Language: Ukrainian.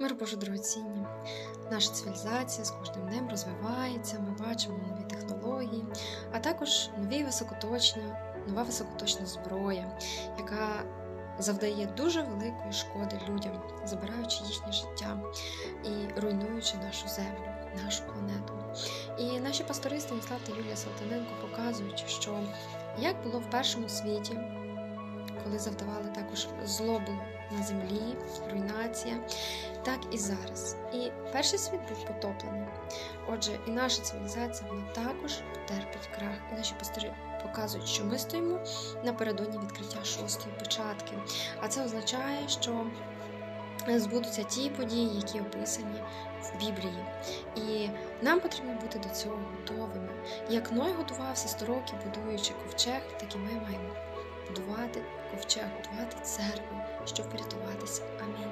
Мир Боже дорогоцінні. Наша цивілізація з кожним днем розвивається, ми бачимо нові технології, а також нові високоточна, нова високоточна зброя, яка завдає дуже великої шкоди людям, забираючи їхнє життя і руйнуючи нашу землю, нашу планету. І наші пастори Станіслав та Юлія Салтаненко показують, що як було в першому світі, коли завдавали також злобу на землі, руйнація, так і зараз. І перший світ був потоплений. Отже, і наша цивілізація вона також терпить крах. І наші пастори показують, що ми стоїмо напередодні відкриття шостої печатки. А це означає, що збудуться ті події, які описані в Біблії. І нам потрібно бути до цього готовими. Як Ной готувався 100 років, будуючи ковчег, так і ми маємо будувати ковчег, будувати церкву, щоб врятуватися. Амінь.